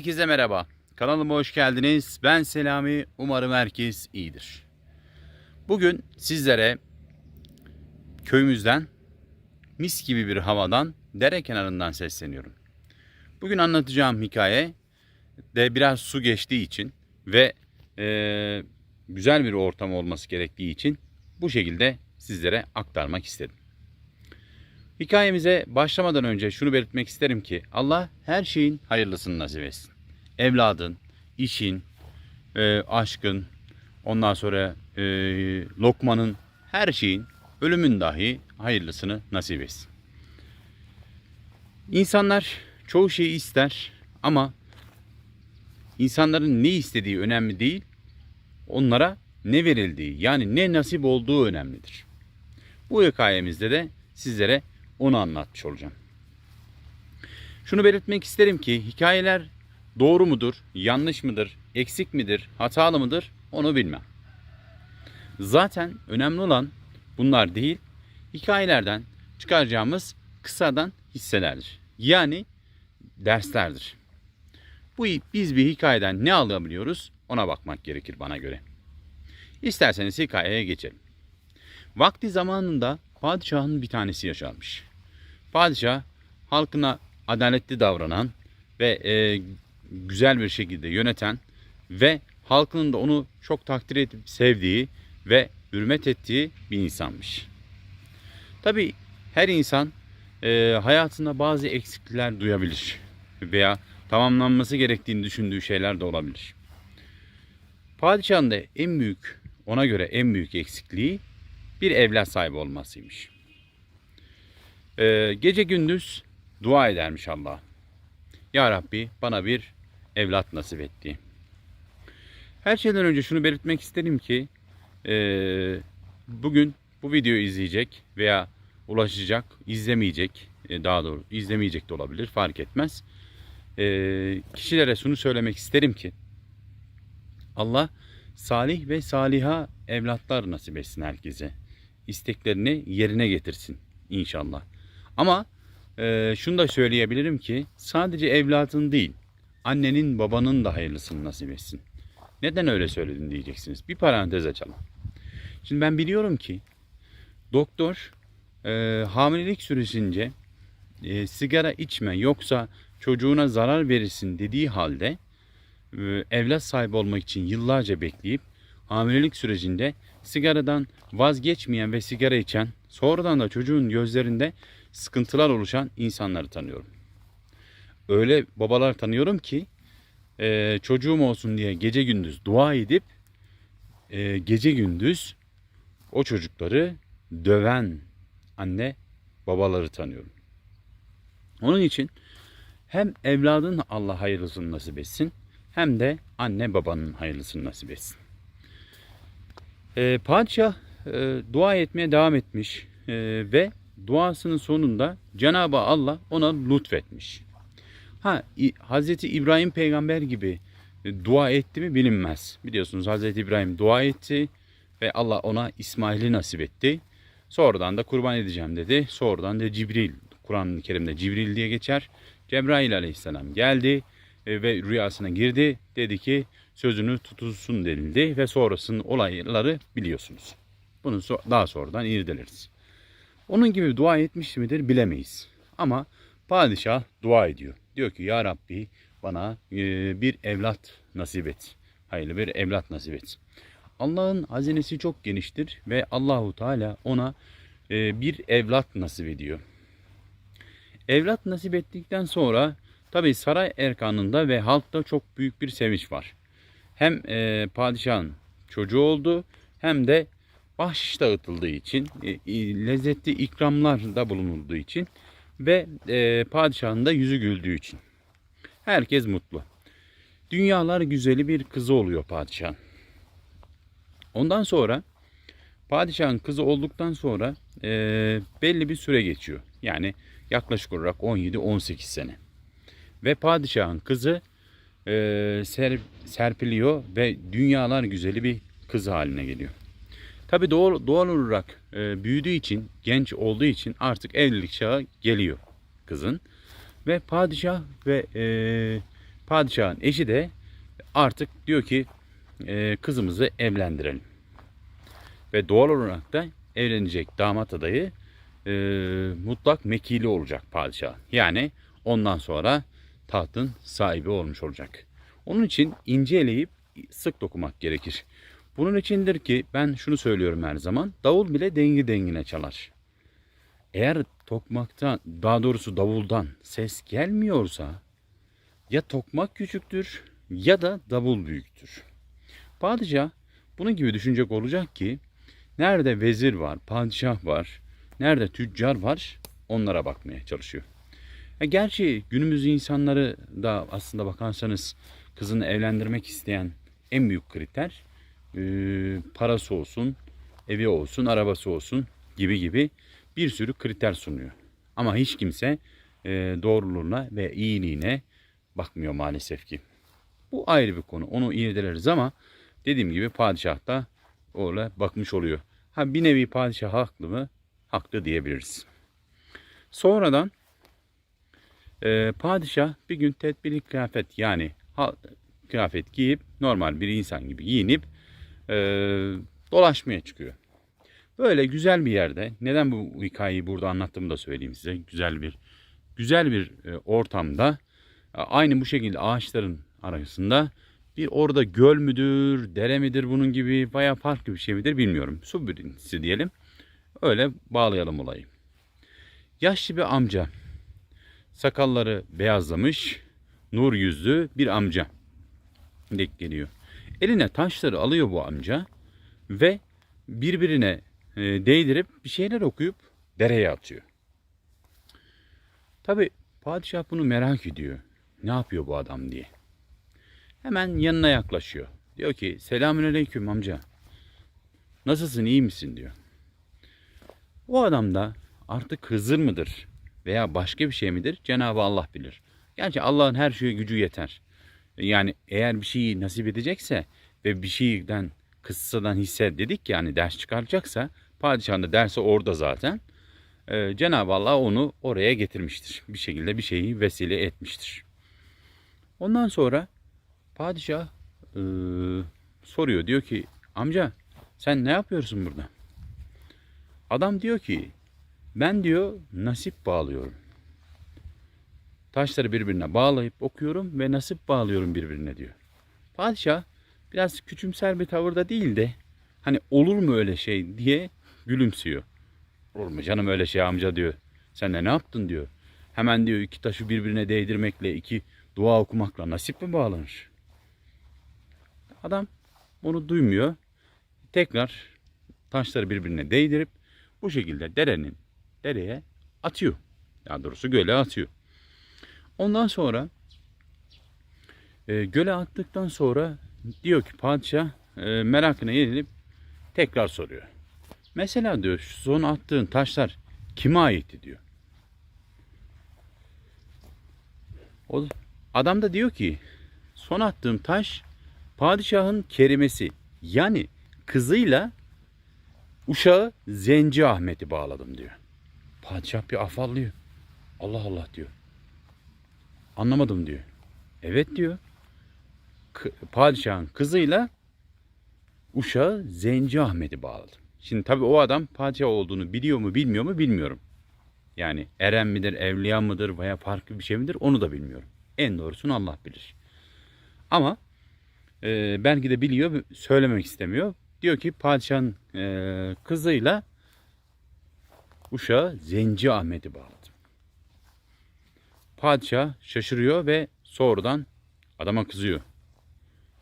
Herkese merhaba. Kanalıma hoş geldiniz. Ben Selami. Umarım herkes iyidir. Bugün sizlere köyümüzden mis gibi bir havadan dere kenarından sesleniyorum. Bugün anlatacağım hikaye de biraz su geçtiği için ve eee, güzel bir ortam olması gerektiği için bu şekilde sizlere aktarmak istedim. Hikayemize başlamadan önce şunu belirtmek isterim ki Allah her şeyin hayırlısını nasip etsin. Evladın, işin, e, aşkın, ondan sonra e, lokmanın, her şeyin, ölümün dahi hayırlısını nasip etsin. İnsanlar çoğu şeyi ister ama insanların ne istediği önemli değil, onlara ne verildiği yani ne nasip olduğu önemlidir. Bu hikayemizde de sizlere onu anlatmış olacağım. Şunu belirtmek isterim ki hikayeler doğru mudur, yanlış mıdır, eksik midir, hatalı mıdır onu bilmem. Zaten önemli olan bunlar değil, hikayelerden çıkaracağımız kısadan hisselerdir. Yani derslerdir. Bu biz bir hikayeden ne alabiliyoruz ona bakmak gerekir bana göre. İsterseniz hikayeye geçelim. Vakti zamanında padişahın bir tanesi yaşarmış. Padişah halkına adaletli davranan ve e, güzel bir şekilde yöneten ve halkının da onu çok takdir edip sevdiği ve hürmet ettiği bir insanmış. Tabi her insan e, hayatında bazı eksiklikler duyabilir veya tamamlanması gerektiğini düşündüğü şeyler de olabilir. Padişahın da en büyük, ona göre en büyük eksikliği bir evlat sahibi olmasıymış. Ee, gece gündüz dua edermiş Allah. Ya Rabbi bana bir evlat nasip etti. Her şeyden önce şunu belirtmek isterim ki e, bugün bu videoyu izleyecek veya ulaşacak, izlemeyecek, e, daha doğru izlemeyecek de olabilir fark etmez. E, kişilere şunu söylemek isterim ki Allah salih ve saliha evlatlar nasip etsin herkese. İsteklerini yerine getirsin inşallah. Ama e, şunu da söyleyebilirim ki sadece evladın değil annenin babanın da hayırlısını nasip etsin. Neden öyle söyledin diyeceksiniz. Bir parantez açalım. Şimdi ben biliyorum ki doktor e, hamilelik süresince e, sigara içme yoksa çocuğuna zarar verirsin dediği halde e, evlat sahibi olmak için yıllarca bekleyip hamilelik sürecinde sigaradan vazgeçmeyen ve sigara içen sonradan da çocuğun gözlerinde sıkıntılar oluşan insanları tanıyorum. Öyle babalar tanıyorum ki e, çocuğum olsun diye gece gündüz dua edip e, gece gündüz o çocukları döven anne babaları tanıyorum. Onun için hem evladın Allah hayırlısını nasip etsin hem de anne babanın hayırlısını nasip etsin. E, padişah e, dua etmeye devam etmiş e, ve duasının sonunda Cenab-ı Allah ona lütfetmiş. Ha Hazreti İbrahim peygamber gibi e, dua etti mi bilinmez. Biliyorsunuz Hazreti İbrahim dua etti ve Allah ona İsmail'i nasip etti. Sonradan da kurban edeceğim dedi. Sonradan da Cibril, Kur'an-ı Kerim'de Cibril diye geçer. Cebrail aleyhisselam geldi e, ve rüyasına girdi. Dedi ki sözünü tutulsun denildi ve sonrasının olayları biliyorsunuz. Bunu daha sonradan irdeleriz. Onun gibi dua etmiş midir bilemeyiz. Ama padişah dua ediyor. Diyor ki ya Rabbi bana e, bir evlat nasip et. Hayırlı bir evlat nasip et. Allah'ın hazinesi çok geniştir ve Allahu Teala ona e, bir evlat nasip ediyor. Evlat nasip ettikten sonra tabi saray erkanında ve halkta çok büyük bir sevinç var. Hem e, padişahın çocuğu oldu hem de bahşiş dağıtıldığı için, e, lezzetli ikramlar da bulunulduğu için ve e, padişahın da yüzü güldüğü için. Herkes mutlu. Dünyalar güzeli bir kızı oluyor padişahın. Ondan sonra padişahın kızı olduktan sonra e, belli bir süre geçiyor. Yani yaklaşık olarak 17-18 sene. Ve padişahın kızı e, ser, serpiliyor ve dünyalar güzeli bir kız haline geliyor. Tabi doğal, doğal olarak e, büyüdüğü için, genç olduğu için artık evlilik çağı geliyor kızın. Ve padişah ve e, padişahın eşi de artık diyor ki e, kızımızı evlendirelim. Ve doğal olarak da evlenecek damat adayı e, mutlak mekili olacak padişah. Yani ondan sonra tahtın sahibi olmuş olacak. Onun için ince eleyip sık dokumak gerekir. Bunun içindir ki ben şunu söylüyorum her zaman. Davul bile dengi dengine çalar. Eğer tokmaktan daha doğrusu davuldan ses gelmiyorsa ya tokmak küçüktür ya da davul büyüktür. Padişah bunun gibi düşünecek olacak ki nerede vezir var, padişah var, nerede tüccar var onlara bakmaya çalışıyor. E gerçi günümüz insanları da aslında bakarsanız kızını evlendirmek isteyen en büyük kriter e, parası olsun, evi olsun, arabası olsun gibi gibi bir sürü kriter sunuyor. Ama hiç kimse e, doğruluğuna ve iyiliğine bakmıyor maalesef ki. Bu ayrı bir konu. Onu irdeleriz ama dediğim gibi padişah da öyle bakmış oluyor. Ha bir nevi padişah haklı mı? Haklı diyebiliriz. Sonradan e, padişah bir gün tedbirli kıyafet yani ha, kıyafet giyip normal bir insan gibi giyinip e, dolaşmaya çıkıyor. Böyle güzel bir yerde neden bu hikayeyi burada anlattığımı da söyleyeyim size. Güzel bir güzel bir e, ortamda aynı bu şekilde ağaçların arasında bir orada göl müdür, dere midir bunun gibi veya farklı bir şey midir bilmiyorum. Su birintisi diyelim. Öyle bağlayalım olayı. Yaşlı bir amca. Sakalları beyazlamış, nur yüzlü bir amca. Denk geliyor. Eline taşları alıyor bu amca ve birbirine e, değdirip bir şeyler okuyup dereye atıyor. Tabi padişah bunu merak ediyor. Ne yapıyor bu adam diye. Hemen yanına yaklaşıyor. Diyor ki selamünaleyküm amca. Nasılsın iyi misin diyor. O adam da artık Hızır mıdır veya başka bir şey midir Cenab-ı Allah bilir. Gerçi Allah'ın her şeye gücü yeter. Yani eğer bir şeyi nasip edecekse ve bir şeyden kıssadan hisse dedik yani ders çıkaracaksa padişahın da dersi orada zaten. Ee, Cenab-ı Allah onu oraya getirmiştir. Bir şekilde bir şeyi vesile etmiştir. Ondan sonra padişah e, soruyor diyor ki amca sen ne yapıyorsun burada? Adam diyor ki ben diyor nasip bağlıyorum. Taşları birbirine bağlayıp okuyorum ve nasip bağlıyorum birbirine diyor. Padişah biraz küçümser bir tavırda değil de hani olur mu öyle şey diye gülümsüyor. Olur mu canım öyle şey amca diyor. Sen de ne yaptın diyor. Hemen diyor iki taşı birbirine değdirmekle iki dua okumakla nasip mi bağlanır? Adam onu duymuyor. Tekrar taşları birbirine değdirip bu şekilde derenin dereye atıyor. Daha doğrusu göle atıyor. Ondan sonra e, göle attıktan sonra diyor ki padişah e, merakına yenilip tekrar soruyor. Mesela diyor şu son attığın taşlar kime aitti diyor. O adam da diyor ki son attığım taş padişahın kerimesi yani kızıyla uşağı Zenci Ahmet'i bağladım diyor. Padişah bir afallıyor. Allah Allah diyor. Anlamadım diyor. Evet diyor. K- padişahın kızıyla uşağı Zenci Ahmet'i bağladım. Şimdi tabii o adam padişah olduğunu biliyor mu bilmiyor mu bilmiyorum. Yani eren midir, evliya mıdır veya farklı bir şey midir onu da bilmiyorum. En doğrusunu Allah bilir. Ama e, belki de biliyor, söylemek istemiyor. Diyor ki padişahın e, kızıyla uşağı Zenci Ahmet'i bağladım. Padişah şaşırıyor ve sonradan adama kızıyor.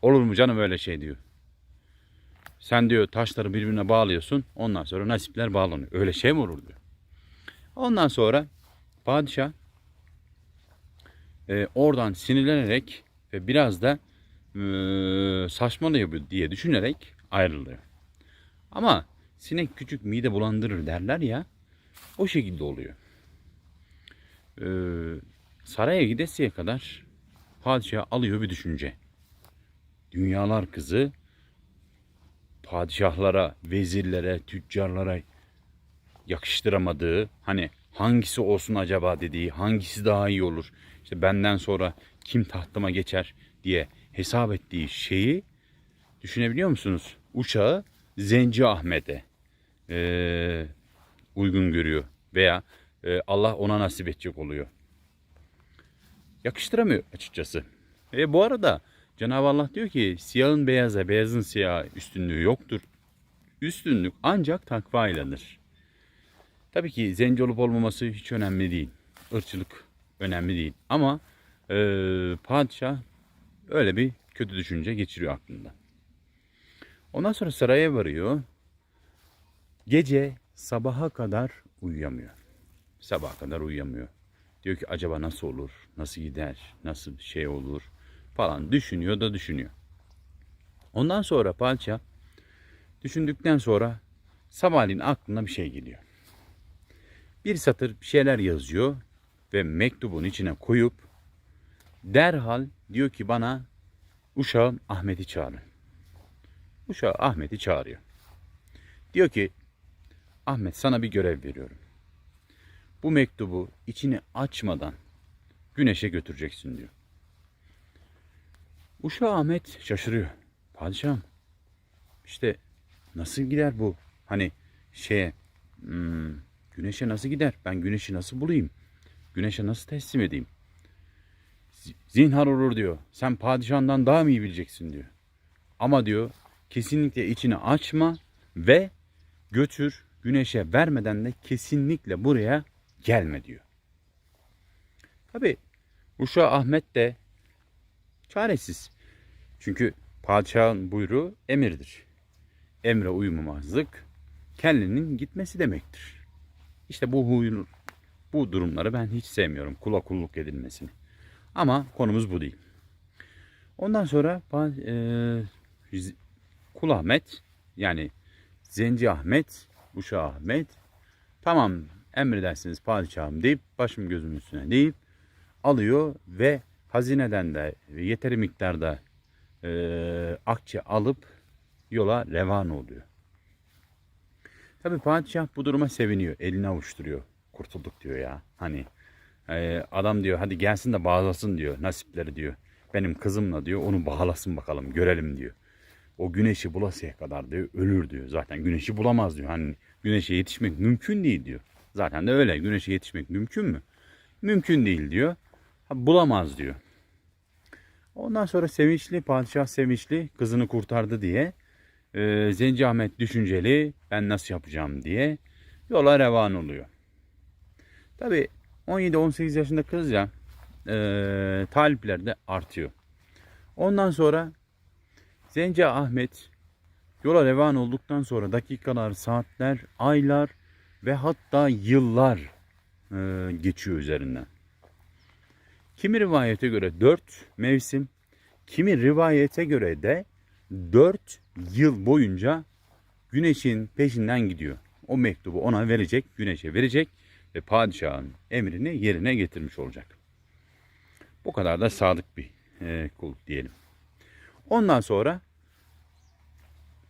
Olur mu canım öyle şey diyor. Sen diyor taşları birbirine bağlıyorsun. Ondan sonra nasipler bağlanıyor. Öyle şey mi olur diyor. Ondan sonra padişah e, oradan sinirlenerek ve biraz da e, saçmalıyor diye düşünerek ayrılıyor. Ama sinek küçük mide bulandırır derler ya. O şekilde oluyor. Ee, saraya gidesiye kadar padişah alıyor bir düşünce. Dünyalar kızı padişahlara, vezirlere, tüccarlara yakıştıramadığı, hani hangisi olsun acaba dediği, hangisi daha iyi olur. İşte benden sonra kim tahtıma geçer diye hesap ettiği şeyi düşünebiliyor musunuz? Uşağı Zenci Ahmet'e eee, uygun görüyor veya e, Allah ona nasip edecek oluyor. Yakıştıramıyor açıkçası. E bu arada Cenab-ı Allah diyor ki siyahın beyaza, beyazın siyaha üstünlüğü yoktur. Üstünlük ancak takva iledir. Tabii ki zenci olup olmaması hiç önemli değil. Irkçılık önemli değil. Ama e, padişah öyle bir kötü düşünce geçiriyor aklında. Ondan sonra saraya varıyor. Gece sabaha kadar uyuyamıyor. Sabaha kadar uyuyamıyor. Diyor ki acaba nasıl olur? Nasıl gider? Nasıl şey olur? Falan düşünüyor da düşünüyor. Ondan sonra padişah düşündükten sonra sabahleyin aklına bir şey geliyor. Bir satır bir şeyler yazıyor ve mektubun içine koyup derhal diyor ki bana uşağım Ahmet'i çağırın. Uşağı Ahmet'i çağırıyor. Diyor ki Ahmet sana bir görev veriyorum. Bu mektubu içini açmadan güneşe götüreceksin diyor. Uşağı Ahmet şaşırıyor. Padişahım işte nasıl gider bu? Hani şeye hmm, güneşe nasıl gider? Ben güneşi nasıl bulayım? Güneşe nasıl teslim edeyim? Zinhar olur diyor. Sen padişahından daha mı iyi bileceksin diyor. Ama diyor kesinlikle içini açma ve götür güneşe vermeden de kesinlikle buraya gelme diyor. Tabi Uşağı Ahmet de çaresiz. Çünkü padişahın buyruğu emirdir. Emre uymamazlık kellinin gitmesi demektir. İşte bu huyunu, bu durumları ben hiç sevmiyorum. Kula kulluk edilmesini. Ama konumuz bu değil. Ondan sonra e, Kul Ahmet yani Zenci Ahmet, Uşağı Ahmet tamam emredersiniz padişahım deyip başım gözüm üstüne deyip alıyor ve hazineden de yeteri miktarda e, akçe alıp yola revan oluyor. Tabi padişah bu duruma seviniyor. Elini avuşturuyor. Kurtulduk diyor ya. Hani e, adam diyor hadi gelsin de bağlasın diyor nasipleri diyor. Benim kızımla diyor onu bağlasın bakalım görelim diyor. O güneşi bulasıya kadar diyor ölür diyor. Zaten güneşi bulamaz diyor. Hani güneşe yetişmek mümkün değil diyor. Zaten de öyle. Güneşe yetişmek mümkün mü? Mümkün değil diyor. Bulamaz diyor. Ondan sonra sevinçli, padişah sevinçli kızını kurtardı diye e, Zenci Ahmet düşünceli ben nasıl yapacağım diye yola revan oluyor. Tabi 17-18 yaşında kız ya e, talipler de artıyor. Ondan sonra Zenci Ahmet yola revan olduktan sonra dakikalar, saatler, aylar ve hatta yıllar e, geçiyor üzerinden. Kimi rivayete göre 4 mevsim, kimi rivayete göre de 4 yıl boyunca güneşin peşinden gidiyor. O mektubu ona verecek, güneşe verecek ve padişahın emrini yerine getirmiş olacak. Bu kadar da sadık bir e, kul diyelim. Ondan sonra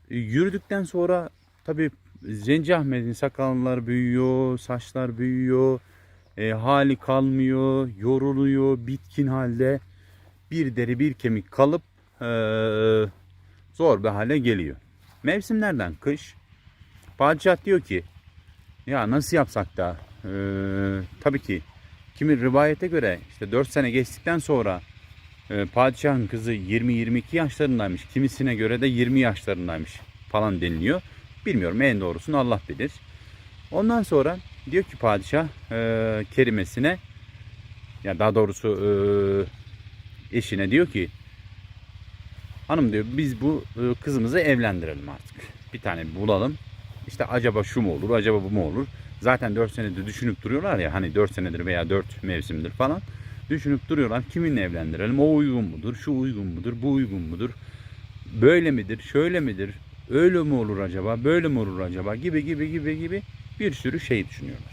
yürüdükten sonra tabi Zenci Ahmet'in sakalları büyüyor, saçlar büyüyor, e, hali kalmıyor, yoruluyor, bitkin halde bir deri bir kemik kalıp e, zor bir hale geliyor. Mevsimlerden kış. Padişah diyor ki ya nasıl yapsak da e, tabii ki kimi rivayete göre işte 4 sene geçtikten sonra e, padişahın kızı 20-22 yaşlarındaymış. Kimisine göre de 20 yaşlarındaymış falan deniliyor. Bilmiyorum en doğrusunu Allah bilir. Ondan sonra diyor ki padişah e, kerimesine ya daha doğrusu e, eşine diyor ki hanım diyor biz bu e, kızımızı evlendirelim artık. Bir tane bulalım. İşte acaba şu mu olur acaba bu mu olur. Zaten 4 senedir düşünüp duruyorlar ya hani 4 senedir veya 4 mevsimdir falan. Düşünüp duruyorlar kiminle evlendirelim o uygun mudur şu uygun mudur bu uygun mudur. Böyle midir şöyle midir öyle mi olur acaba böyle mi olur acaba gibi gibi gibi gibi bir sürü şey düşünüyorlar.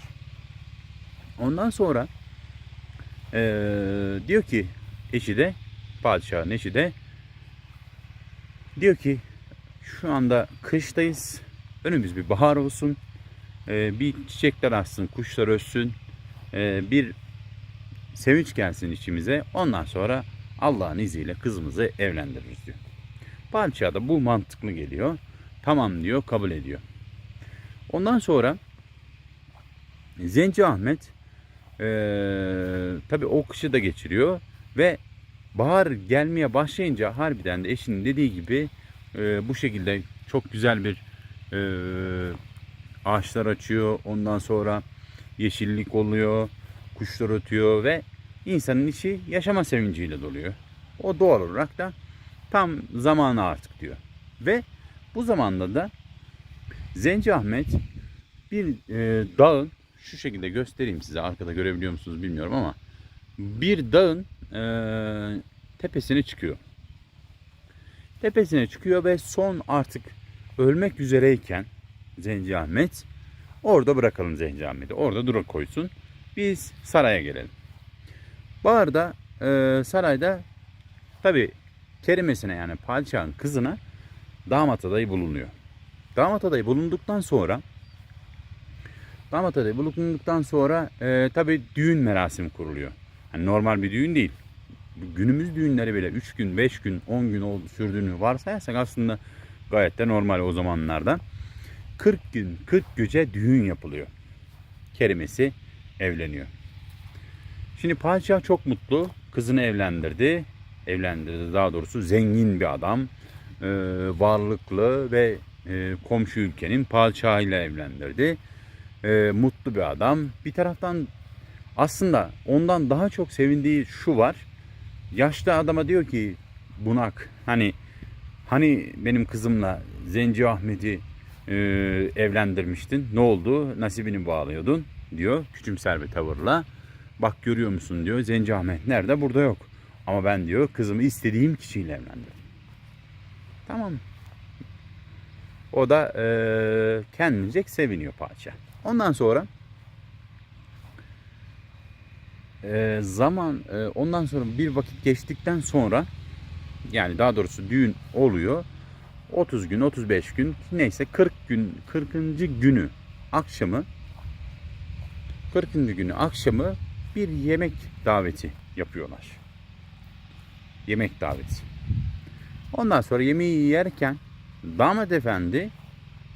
Ondan sonra eee, diyor ki eşi de padişahın eşi de diyor ki şu anda kıştayız. Önümüz bir bahar olsun. eee, bir çiçekler açsın, kuşlar ötsün. eee, bir sevinç gelsin içimize. Ondan sonra Allah'ın izniyle kızımızı evlendiririz diyor. Padişah da bu mantıklı geliyor. Tamam diyor, kabul ediyor. Ondan sonra Zenci Ahmet eee tabi o kışı da geçiriyor ve bahar gelmeye başlayınca harbiden de eşinin dediği gibi eee, bu şekilde çok güzel bir eee, ağaçlar açıyor. Ondan sonra yeşillik oluyor, kuşlar ötüyor ve insanın içi yaşama sevinciyle doluyor. O doğal olarak da tam zamanı artık diyor. Ve bu zamanda da Zenci Ahmet bir e, dağın şu şekilde göstereyim size arkada görebiliyor musunuz bilmiyorum ama bir dağın e, tepesine çıkıyor. Tepesine çıkıyor ve son artık ölmek üzereyken Zenci Ahmet orada bırakalım Zenci Ahmet'i. Orada dura koysun. Biz saraya gelelim. Baharda e, sarayda tabi kerimesine yani padişahın kızına damat adayı bulunuyor. Damat adayı bulunduktan sonra damat adayı bulunduktan sonra e, tabi düğün merasimi kuruluyor. Hani normal bir düğün değil. Günümüz düğünleri bile 3 gün, 5 gün, 10 gün oldu sürdüğünü varsayarsak aslında gayet de normal o zamanlarda. 40 gün, 40 gece düğün yapılıyor. Kerimesi evleniyor. Şimdi padişah çok mutlu. Kızını evlendirdi. Evlendirdi daha doğrusu zengin bir adam. Ee, varlıklı ve e, komşu ülkenin padişahıyla evlendirdi. Ee, mutlu bir adam. Bir taraftan aslında ondan daha çok sevindiği şu var. Yaşlı adama diyor ki bunak hani hani benim kızımla Zenci Ahmet'i e, evlendirmiştin. Ne oldu? Nasibini bağlıyordun diyor küçümser bir tavırla. Bak görüyor musun diyor. Zenci Ahmet nerede? Burada yok. Ama ben diyor kızımı istediğim kişiyle evlendirdim. Tamam. O da e, kendince seviniyor padişah. Ondan sonra e, zaman e, ondan sonra bir vakit geçtikten sonra yani daha doğrusu düğün oluyor. 30 gün, 35 gün neyse 40 gün 40. günü akşamı 40. günü akşamı bir yemek daveti yapıyorlar. Yemek daveti. Ondan sonra yemeği yerken damat efendi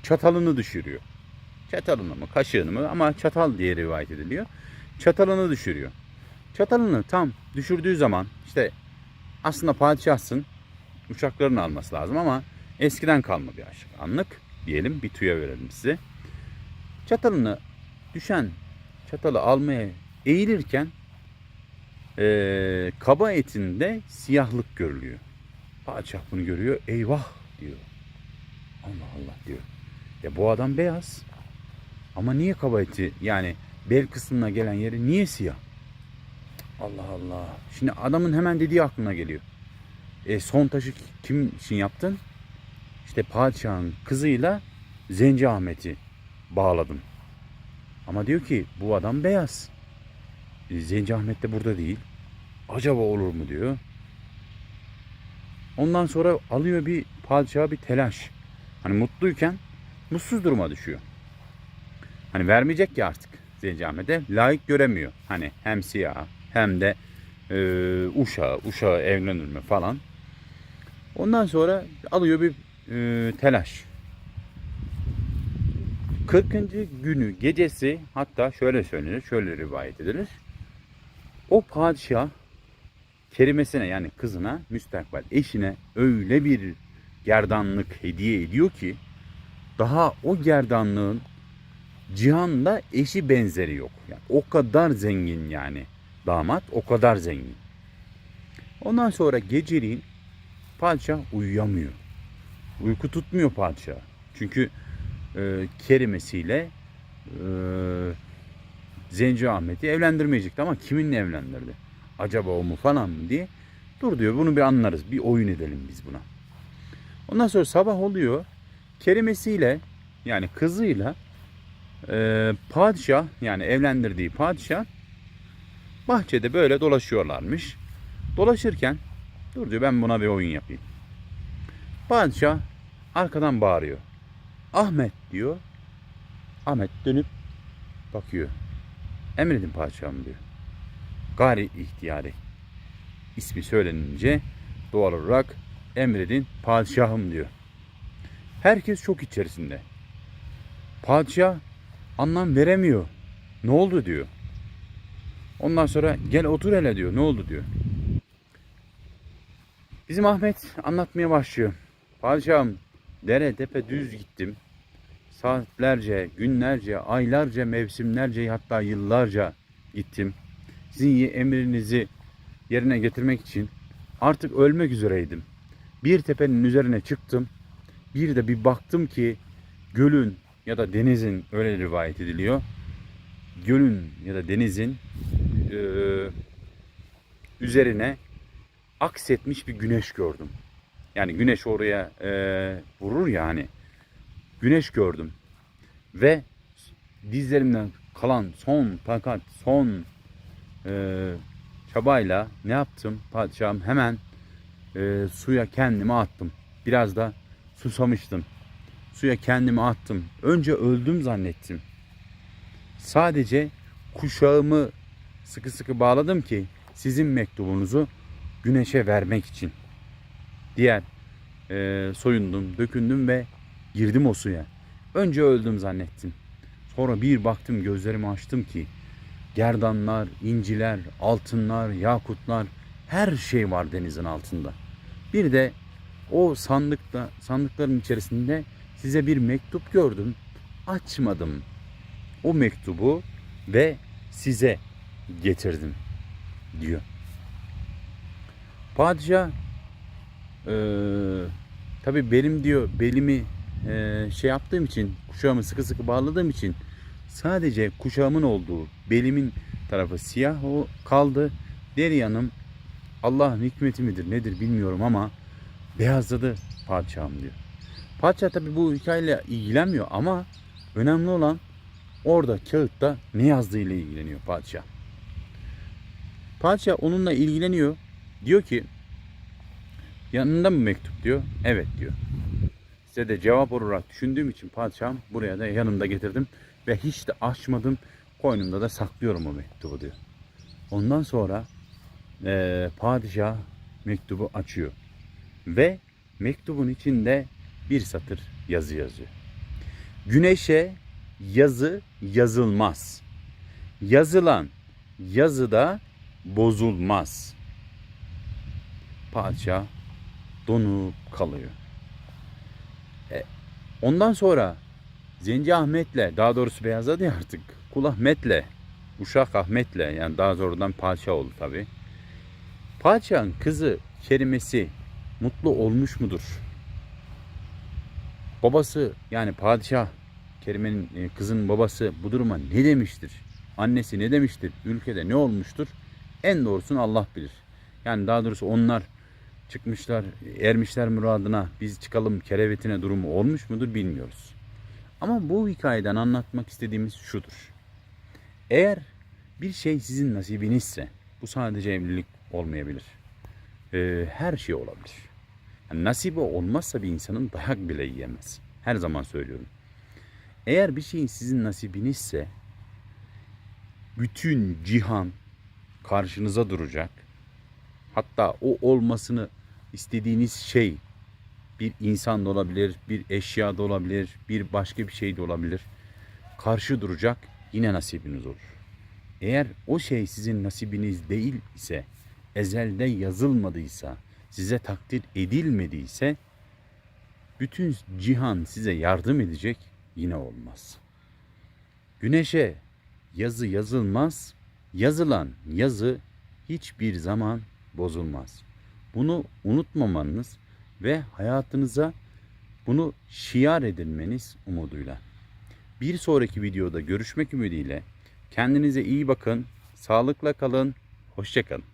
çatalını düşürüyor. Çatalını mı, kaşığını mı ama çatal diye rivayet ediliyor. Çatalını düşürüyor. Çatalını tam düşürdüğü zaman işte aslında padişahsın uçaklarını alması lazım ama eskiden kalma bir alışkanlık diyelim bir tüyo verelim size. Çatalını düşen çatalı almaya eğilirken eee, kaba etinde siyahlık görülüyor. Padişah bunu görüyor. Eyvah diyor. Allah Allah diyor. Ya bu adam beyaz. Ama niye kaba eti yani bel kısmına gelen yeri niye siyah? Allah Allah. Şimdi adamın hemen dediği aklına geliyor. E, son taşı kim için yaptın? İşte padişahın kızıyla Zenci Ahmet'i bağladım. Ama diyor ki bu adam beyaz. E, Zenci Ahmet de burada değil. Acaba olur mu diyor. Ondan sonra alıyor bir padişaha bir telaş. Hani mutluyken mutsuz duruma düşüyor. Hani vermeyecek ya artık Zenci Ahmet'e. Layık göremiyor. Hani hem siyah hem de e, uşağı, uşağı evlenir mi falan. Ondan sonra alıyor bir e, telaş. 40. günü gecesi hatta şöyle söylenir, şöyle rivayet edilir. O padişah kerimesine yani kızına, müstakbel eşine öyle bir gerdanlık hediye ediyor ki daha o gerdanlığın cihanda eşi benzeri yok. Yani o kadar zengin yani damat o kadar zengin. Ondan sonra geceliğin padişah uyuyamıyor. Uyku tutmuyor padişah. Çünkü e, kerimesiyle e, Zenci Ahmet'i evlendirmeyecekti ama kiminle evlendirdi? Acaba o mu falan mı diye. Dur diyor bunu bir anlarız. Bir oyun edelim biz buna. Ondan sonra sabah oluyor. Kerimesiyle yani kızıyla e, padişah yani evlendirdiği padişah bahçede böyle dolaşıyorlarmış. Dolaşırken dur diyor ben buna bir oyun yapayım. Padişah arkadan bağırıyor. Ahmet diyor. Ahmet dönüp bakıyor. Emredin padişahım diyor. Gari ihtiyari. ismi söylenince doğal olarak emredin padişahım diyor. Herkes çok içerisinde. Padişah anlam veremiyor. Ne oldu diyor. Ondan sonra gel otur hele diyor. Ne oldu diyor. Bizim Ahmet anlatmaya başlıyor. Padişahım dere tepe düz gittim. Saatlerce, günlerce, aylarca, mevsimlerce hatta yıllarca gittim. Sizin emrinizi yerine getirmek için artık ölmek üzereydim. Bir tepenin üzerine çıktım. Bir de bir baktım ki gölün ya da denizin öyle rivayet ediliyor. Gölün ya da denizin eee, üzerine aksetmiş bir güneş gördüm. Yani güneş oraya eee, vurur ya hani. Güneş gördüm. Ve dizlerimden kalan son fakat son eee, çabayla ne yaptım? Padişahım hemen eee, suya kendimi attım. Biraz da susamıştım. Suya kendimi attım. Önce öldüm zannettim. Sadece kuşağımı sıkı sıkı bağladım ki sizin mektubunuzu güneşe vermek için. Diğer eee, soyundum, dökündüm ve girdim o suya. Önce öldüm zannettim. Sonra bir baktım gözlerimi açtım ki gerdanlar, inciler, altınlar, yakutlar her şey var denizin altında. Bir de o sandıkta sandıkların içerisinde size bir mektup gördüm. Açmadım. O mektubu ve size getirdim diyor. Padişah eee tabi benim diyor belimi eee, şey yaptığım için kuşağımı sıkı sıkı bağladığım için sadece kuşağımın olduğu belimin tarafı siyah o kaldı. Deri yanım Allah'ın hikmeti midir nedir bilmiyorum ama beyazladı padişahım diyor. Padişah tabi bu hikayeyle ilgilenmiyor ama önemli olan orada kağıtta ne yazdığıyla ilgileniyor padişah. Padişah onunla ilgileniyor. Diyor ki yanında mı mektup diyor. Evet diyor. Size de cevap olarak düşündüğüm için padişahım buraya da yanımda getirdim. Ve hiç de açmadım. Koynumda da saklıyorum o mektubu diyor. Ondan sonra eee padişah mektubu açıyor. Ve mektubun içinde bir satır yazı yazıyor. Güneşe yazı yazılmaz. Yazılan yazıda bozulmaz. Padişah donup kalıyor. Ondan sonra Zenci Ahmet'le daha doğrusu beyazladı ya artık Kul Ahmet'le Uşak Ahmet'le yani daha sonradan padişah oldu tabi. Padişahın kızı Kerimesi mutlu olmuş mudur? Babası yani padişah Kerime'nin e, kızın babası bu duruma ne demiştir? Annesi ne demiştir? Ülkede ne olmuştur? En doğrusunu Allah bilir. Yani daha doğrusu onlar çıkmışlar, ermişler muradına, biz çıkalım kerevetine durumu olmuş mudur bilmiyoruz. Ama bu hikayeden anlatmak istediğimiz şudur. Eğer bir şey sizin nasibinizse, bu sadece evlilik olmayabilir. Ee, her şey olabilir. Yani nasibi olmazsa bir insanın dayak bile yiyemez. Her zaman söylüyorum. Eğer bir şeyin sizin nasibinizse, bütün cihan karşınıza duracak. Hatta o olmasını istediğiniz şey bir insan da olabilir, bir eşya da olabilir, bir başka bir şey de olabilir. Karşı duracak yine nasibiniz olur. Eğer o şey sizin nasibiniz değil ise, ezelde yazılmadıysa, size takdir edilmediyse, bütün cihan size yardım edecek yine olmaz. Güneşe yazı yazılmaz, yazılan yazı hiçbir zaman bozulmaz. Bunu unutmamanız ve hayatınıza bunu şiar edinmeniz umuduyla. Bir sonraki videoda görüşmek ümidiyle kendinize iyi bakın, sağlıkla kalın, hoşçakalın.